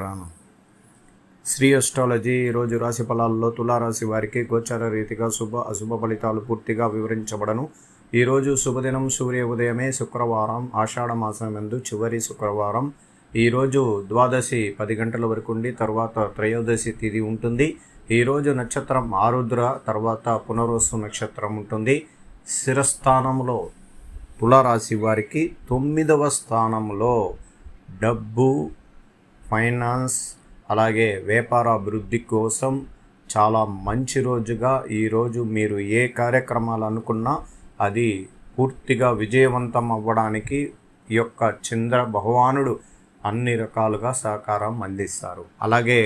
రాను. శ్రీ అస్ట్రాలజీ ఈరోజు రాశి ఫలాల్లో తులారాశి వారికి గోచార రీతిగా శుభ అశుభ ఫలితాలు పూర్తిగా వివరించబడను. ఈరోజు శుభదినం సూర్య ఉదయమే శుక్రవారం ఆషాఢ మాసం ఎందు చివరి శుక్రవారం. ఈరోజు ద్వాదశి పది గంటల వరకు ఉండి తర్వాత త్రయోదశి తిథి ఉంటుంది. ఈరోజు నక్షత్రం ఆరుద్ర తర్వాత పునరోసు నక్షత్రం ఉంటుంది. శిరస్థానంలో తులారాశి వారికి తొమ్మిదవ స్థానంలో డబ్బు ఫైనాన్స్ అలాగే వ్యాపార అభివృద్ధి కోసం చాలా మంచి రోజుగా ఈరోజు మీరు ఏ కార్యక్రమాలు అనుకున్నా అది పూర్తిగా విజయవంతం అవ్వడానికి ఈ యొక్క చంద్ర భగవానుడు అన్ని రకాలుగా సహకారం అందిస్తారు. అలాగే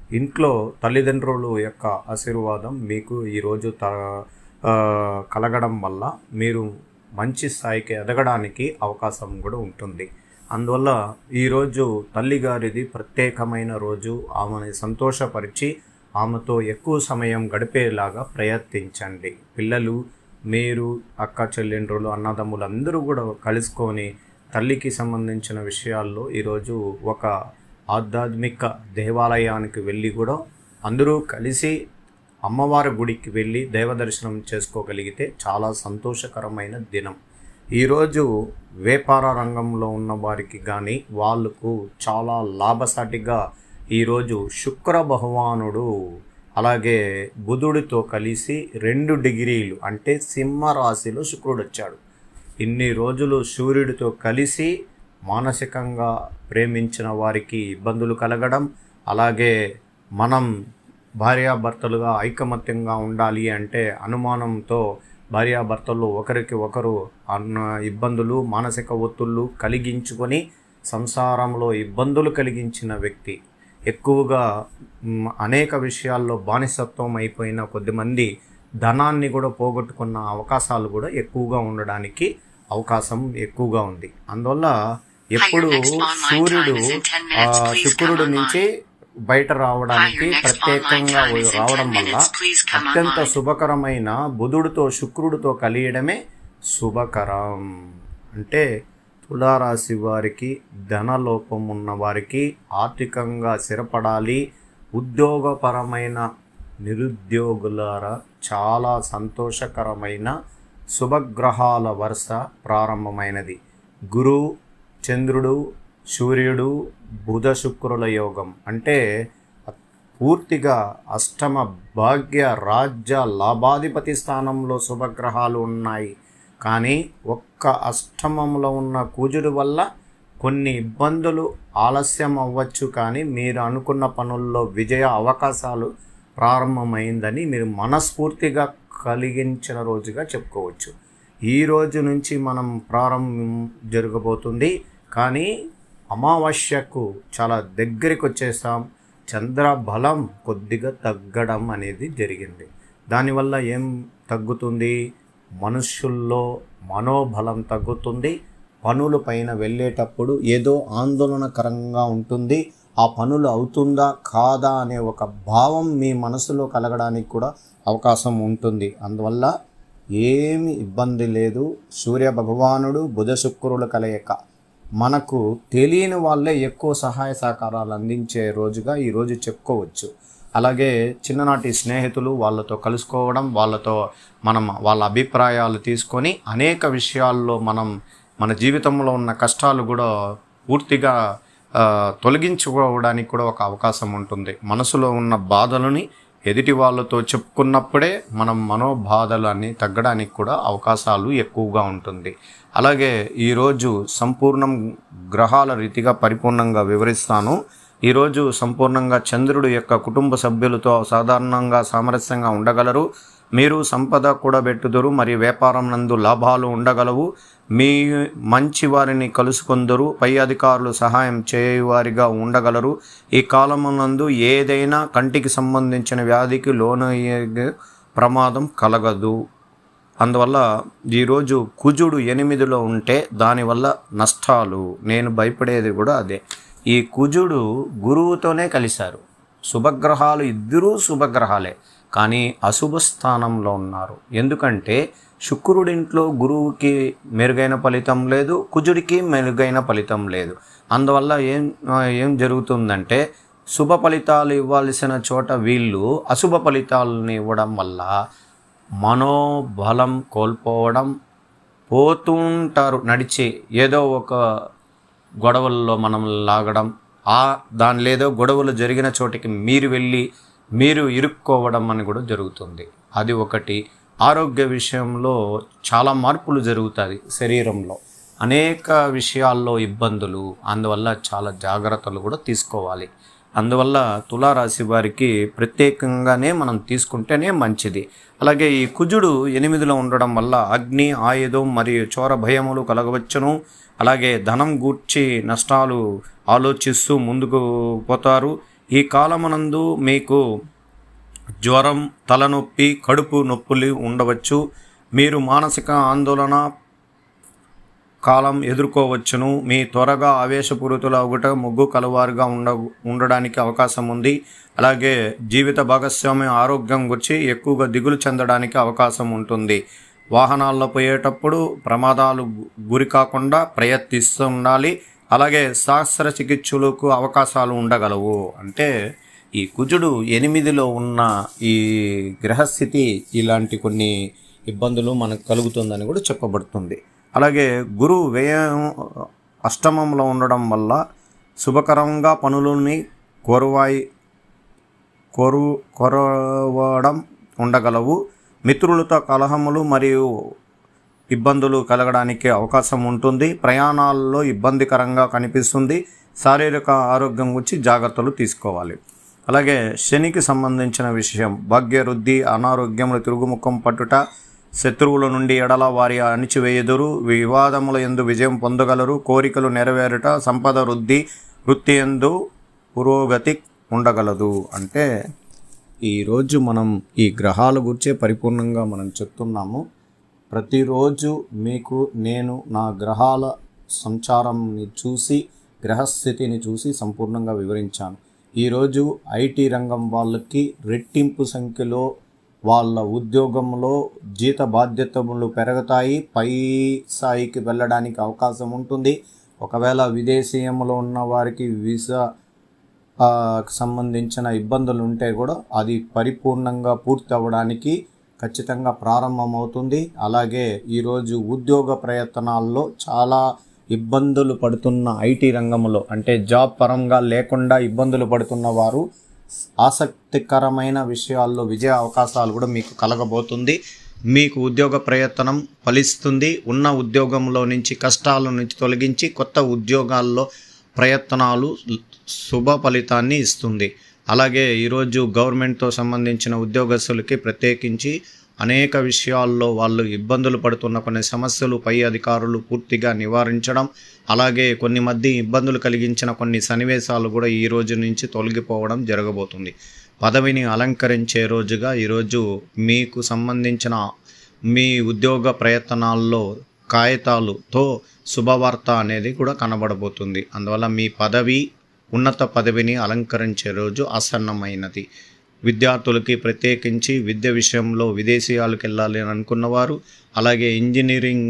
ఇంట్లో తల్లిదండ్రులు యొక్క ఆశీర్వాదం మీకు ఈరోజు త కలగడం వల్ల మీరు మంచి స్థాయికి ఎదగడానికి అవకాశం కూడా ఉంటుంది. అందువల్ల ఈరోజు తల్లిగారిది ప్రత్యేకమైన రోజు. ఆమెని సంతోషపరిచి ఆమెతో ఎక్కువ సమయం గడిపేలాగా ప్రయత్నించండి. పిల్లలు మీరు అక్క చెల్లెండ్రులు అన్నదమ్ములు అందరూ కూడా కలుసుకొని తల్లికి సంబంధించిన విషయాల్లో ఈరోజు ఒక ఆధ్యాత్మిక దేవాలయానికి వెళ్ళి కూడా అందరూ కలిసి అమ్మవారి గుడికి వెళ్ళి దైవ దర్శనం చేసుకోగలిగితే చాలా సంతోషకరమైన దినం. ఈరోజు వ్యాపార రంగంలో ఉన్న వారికి కానీ వాళ్ళకు చాలా లాభసాటిగా ఈరోజు శుక్ర భగవానుడు అలాగే బుధుడితో కలిసి రెండు డిగ్రీలు అంటే సింహ రాశిలో శుక్రుడు వచ్చాడు. ఇన్ని రోజులు సూర్యుడితో కలిసి మానసికంగా ప్రేమించిన వారికి ఇబ్బందులు కలగడం అలాగే మనం భార్యాభర్తలుగా ఐకమత్యంగా ఉండాలి అంటే అనుమానంతో భార్యాభర్తలు ఒకరికి ఒకరు అన్న ఇబ్బందులు మానసిక ఒత్తుళ్ళు కలిగించుకొని సంసారంలో ఇబ్బందులు కలిగించిన వ్యక్తి. ఎక్కువగా అనేక విషయాల్లో బానిసత్వం అయిపోయిన కొద్దిమంది ధనాన్ని కూడా పోగొట్టుకున్న అవకాశాలు కూడా ఎక్కువగా ఉండడానికి అవకాశం ఎక్కువగా ఉంది. అందువల్ల ఎప్పుడు సూర్యుడు శుక్రుడు నుంచి బయట రావడానికి ప్రత్యేకంగా రావడం వల్ల అత్యంత శుభకరమైన బుధుడితో శుక్రుడితో కలియడమే శుభకరం. అంటే తులారాశి వారికి ధనలోపం ఉన్న వారికి ఆర్థికంగా స్థిరపడాలి. ఉద్యోగపరమైన నిరుద్యోగులారా చాలా సంతోషకరమైన శుభగ్రహాల వరుస ప్రారంభమైనది. గురు చంద్రుడు సూర్యుడు బుధ శుక్రుల యోగం. అంటే పూర్తిగా అష్టమ భాగ్య రాజ్య లాభాధిపతి స్థానంలో శుభగ్రహాలు ఉన్నాయి. కానీ ఒక్క అష్టమంలో ఉన్న కూజుడు వల్ల కొన్ని ఇబ్బందులు ఆలస్యం అవ్వచ్చు. కానీ మీరు అనుకున్న పనుల్లో విజయ అవకాశాలు ప్రారంభమైందని మీరు మనస్ఫూర్తిగా కలిగించిన రోజుగా చెప్పుకోవచ్చు. ఈ రోజు నుంచి మనం ప్రారంభం జరగబోతుంది. కానీ అమావాస్యకు చాలా దగ్గరికి వచ్చేసాం చంద్ర బలం కొద్దిగా తగ్గడం అనేది జరిగింది. దానివల్ల ఏం తగ్గుతుంది? మనుషుల్లో మనోబలం తగ్గుతుంది. పనుల పైన వెళ్ళేటప్పుడు ఏదో ఆందోళనకరంగా ఉంటుంది. ఆ పనులు అవుతుందా? కాదా? అనే ఒక భావం మీ మనసులో కలగడానికి కూడా అవకాశం ఉంటుంది. అందువల్ల ఏమి ఇబ్బంది లేదు. సూర్య భగవానుడు బుధ శుక్రుల కలయిక. మనకు తెలియని వాళ్ళే ఎక్కువ సహాయ సహకారాలు అందించే రోజుగా ఈరోజు చెప్పుకోవచ్చు. అలాగే చిన్ననాటి స్నేహితులు వాళ్ళతో కలుసుకోవడం వాళ్ళతో మనం వాళ్ళ అభిప్రాయాలు తీసుకొని అనేక విషయాల్లో మనం మన జీవితంలో ఉన్న కష్టాలు కూడా పూర్తిగా తొలగించుకోవడానికి కూడా ఒక అవకాశం ఉంటుంది. మనసులో ఉన్న బాధలని ఎదుటి వాళ్ళతో చెప్పుకున్నప్పుడే మనం మనోబాధలన్నీ తగ్గడానికి కూడా అవకాశాలు ఎక్కువగా ఉంటుంది. అలాగే ఈరోజు సంపూర్ణం గ్రహాల రీతిగా పరిపూర్ణంగా వివరిస్తాను. ఈరోజు సంపూర్ణంగా చంద్రుడు యొక్క కుటుంబ సభ్యులతో సాధారణంగా సామరస్యంగా ఉండగలరు. మీరు సంపద కూడబెట్టుదురు మరియు వ్యాపారం నందు లాభాలు ఉండగలవు. మీ మంచి వారిని కలుసుకొందరు. పై అధికారులు సహాయం చేయవారిగా ఉండగలరు. ఈ కాలమునందు ఏదైనా కంటికి సంబంధించిన వ్యాధికి లోనయ్యే ప్రమాదం కలగదు. అందువల్ల ఈరోజు కుజుడు ఎనిమిదిలో ఉంటే దానివల్ల నష్టాలు. నేను భయపడేది కూడా అదే. ఈ కుజుడు గురువుతోనే కలిశారు. శుభగ్రహాలు ఇద్దరూ శుభగ్రహాలే. కానీ అశుభ స్థానంలో ఉన్నారు. ఎందుకంటే శుక్రుడింట్లో గురువుకి మెరుగైన ఫలితం లేదు కుజుడికి మెరుగైన ఫలితం లేదు. అందువల్ల ఏం ఏం జరుగుతుందంటే శుభ ఫలితాలు ఇవ్వాల్సిన చోట వీళ్ళు అశుభ ఫలితాలను ఇవ్వడం వల్ల మనోబలం కోల్పోవడం పోతుంటారు. నడిచి ఏదో ఒక గొడవల్లో మనం లాగడం ఆ దాని లేదో గొడవలు జరిగిన చోటికి మీరు వెళ్ళి మీరు ఇరుక్కోవడం అని కూడా జరుగుతుంది. అది ఒకటి. ఆరోగ్య విషయంలో చాలా మార్పులు జరుగుతుంది శరీరంలో. అనేక విషయాల్లో ఇబ్బందులు అందువల్ల చాలా జాగ్రత్తలు కూడా తీసుకోవాలి. అందువల్ల తులారాశి వారికి ప్రత్యేకంగానే మనం తీసుకుంటేనే మంచిది. అలాగే ఈ కుజుడు ఎనిమిదిలో ఉండడం వల్ల అగ్ని ఆయుధం మరియు చోర భయములు కలగవచ్చును. అలాగే ధనం గూర్చి నష్టాలు ఆలోచిస్తూ ముందుకు పోతారు. ఈ కాలమునందు మీకు జ్వరం తలనొప్పి కడుపు నొప్పులు ఉండవచ్చు. మీరు మానసిక ఆందోళన కాలం ఎదుర్కోవచ్చును. మీ త్వరగా ఆవేశపూరితుల ఒకట ముగ్గు కలవారుగా ఉండ ఉండడానికి అవకాశం ఉంది అలాగే జీవిత భాగస్వామ్య ఆరోగ్యం గురించి ఎక్కువగా దిగులు చెందడానికి అవకాశం ఉంటుంది వాహనాల్లో పోయేటప్పుడు ప్రమాదాలు గురి కాకుండా ప్రయత్నిస్తూ ఉండాలి అలాగే శాస్త్ర చికిత్సలకు అవకాశాలు ఉండగలవు. అంటే ఈ కుజుడు ఎనిమిదిలో ఉన్న ఈ గ్రహస్థితి ఇలాంటి కొన్ని ఇబ్బందులు మనకు కలుగుతుందని కూడా చెప్పబడుతుంది. అలాగే గురువు వ్యయం అష్టమంలో ఉండడం వల్ల శుభకరంగా పనులని కోరువాయి కోరు కొరవడం ఉండగలవు. మిత్రులతో కలహములు మరియు ఇబ్బందులు కలగడానికి అవకాశం ఉంటుంది. ప్రయాణాల్లో ఇబ్బందికరంగా కనిపిస్తుంది. శారీరక ఆరోగ్యం గురించి జాగ్రత్తలు తీసుకోవాలి. అలాగే శనికి సంబంధించిన విషయం. భాగ్యవృద్ధి అనారోగ్యములు తిరుగుముఖం పట్టుట శత్రువుల నుండి ఎడల వారి అణిచివేయుదురు. వివాదముల ఎందు విజయం పొందగలరు. కోరికలు నెరవేరుట సంపద వృద్ధి వృత్తి ఎందు పురోగతి ఉండగలదు. అంటే ఈరోజు మనం ఈ గ్రహాల గురించే పరిపూర్ణంగా మనం చెప్తున్నాము. ప్రతిరోజు మీకు నేను నా గ్రహాల సంచారంని చూసి గ్రహస్థితిని చూసి సంపూర్ణంగా వివరించాను. ఈరోజు ఐటీ రంగం వాళ్ళకి రెట్టింపు సంఖ్యలో వాళ్ళ ఉద్యోగంలో జీత బాధ్యతలు పెరుగుతాయి. పై స్థాయికి వెళ్ళడానికి అవకాశం ఉంటుంది. ఒకవేళ విదేశీయంలో ఉన్న వారికి వీసా సంబంధించిన ఇబ్బందులు ఉంటే కూడా అది పరిపూర్ణంగా పూర్తి అవ్వడానికి ఖచ్చితంగా ప్రారంభమవుతుంది. అలాగే ఈరోజు ఉద్యోగ ప్రయత్నాల్లో చాలా ఇబ్బందులు పడుతున్న ఐటీ రంగంలో అంటే జాబ్ పరంగా లేకుండా ఇబ్బందులు పడుతున్న వారు ఆసక్తికరమైన విషయాల్లో విజయ అవకాశాలు కూడా మీకు కలగబోతుంది. మీకు ఉద్యోగ ప్రయత్నం ఫలిస్తుంది. ఉన్న ఉద్యోగంలో నుంచి కష్టాల నుంచి తొలగించి కొత్త ఉద్యోగాల్లో ప్రయత్నాలు శుభ ఫలితాన్ని ఇస్తుంది. అలాగే ఈరోజు గవర్నమెంట్తో సంబంధించిన ఉద్యోగస్తులకి ప్రత్యేకించి అనేక విషయాల్లో వాళ్ళు ఇబ్బందులు పడుతున్న కొన్ని సమస్యలు పై అధికారులు పూర్తిగా నివారించడం అలాగే కొన్ని మధ్య ఇబ్బందులు కలిగించిన కొన్ని సన్నివేశాలు కూడా ఈ రోజు నుంచి తొలగిపోవడం జరగబోతుంది. పదవిని అలంకరించే రోజుగా ఈరోజు మీకు సంబంధించిన మీ ఉద్యోగ ప్రయత్నాల్లో కాగితాలుతో శుభవార్త అనేది కూడా కనబడబోతుంది. అందువల్ల మీ పదవి ఉన్నత పదవిని అలంకరించే రోజు ఆసన్నమైనది. విద్యార్థులకి ప్రత్యేకించి విద్య విషయంలో విదేశీయాలకు వెళ్ళాలి అని అనుకున్నవారు అలాగే ఇంజనీరింగ్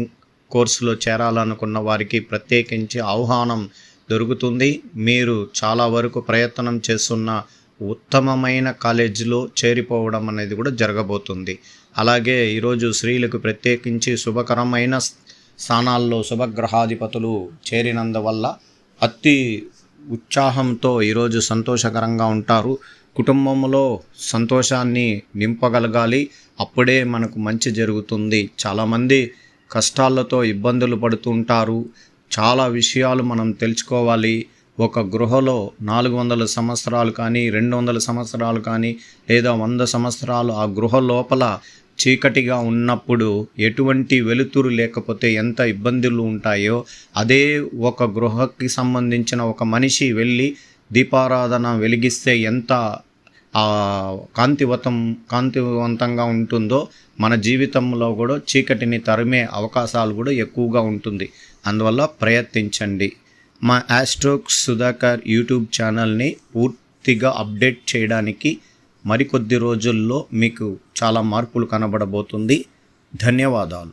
కోర్సులో చేరాలనుకున్న వారికి ప్రత్యేకించి ఆహ్వానం దొరుకుతుంది. మీరు చాలా వరకు ప్రయత్నం చేస్తున్న ఉత్తమమైన కాలేజీలో చేరిపోవడం అనేది కూడా జరగబోతుంది. అలాగే ఈరోజు స్త్రీలకు ప్రత్యేకించి శుభకరమైన స్థానాల్లో శుభగ్రహాధిపతులు చేరినందువల్ల అతి ఉత్సాహంతో ఈరోజు సంతోషకరంగా ఉంటారు. కుటుంబంలో సంతోషాన్ని నింపగలగాలి. అప్పుడే మనకు మంచి జరుగుతుంది. చాలామంది కష్టాలతో ఇబ్బందులు పడుతుంటారు చాలా విషయాలు మనం తెలుసుకోవాలి. ఒక గృహలో నాలుగు వందల సంవత్సరాలు కానీ రెండు వందల సంవత్సరాలు కానీ లేదా వంద సంవత్సరాలు ఆ గృహ లోపల చీకటిగా ఉన్నప్పుడు ఎటువంటి వెలుతురు లేకపోతే ఎంత ఇబ్బందులు ఉంటాయో అదే ఒక గృహకి సంబంధించిన ఒక మనిషి వెళ్ళి దీపారాధన వెలిగిస్తే ఎంత కాంతివతం కాంతివంతంగా ఉంటుందో మన జీవితంలో కూడా చీకటిని తరిమే అవకాశాలు కూడా ఎక్కువగా ఉంటుంది. అందువల్ల ప్రయత్నించండి. మా యాస్ట్రోక్ సుధాకర్ యూట్యూబ్ ఛానల్ని పూర్తిగా అప్డేట్ చేయడానికి మరికొద్ది రోజుల్లో మీకు చాలా మార్పులు కనబడబోతుంది. ధన్యవాదాలు.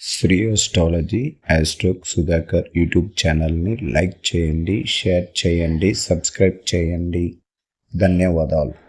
శ్రీ అస్ట్రాలజీ యాస్ట్రోక్ సుధాకర్ యూట్యూబ్ ఛానల్ని లైక్ చేయండి షేర్ చేయండి సబ్స్క్రైబ్ చేయండి. ధన్యవాదాలు.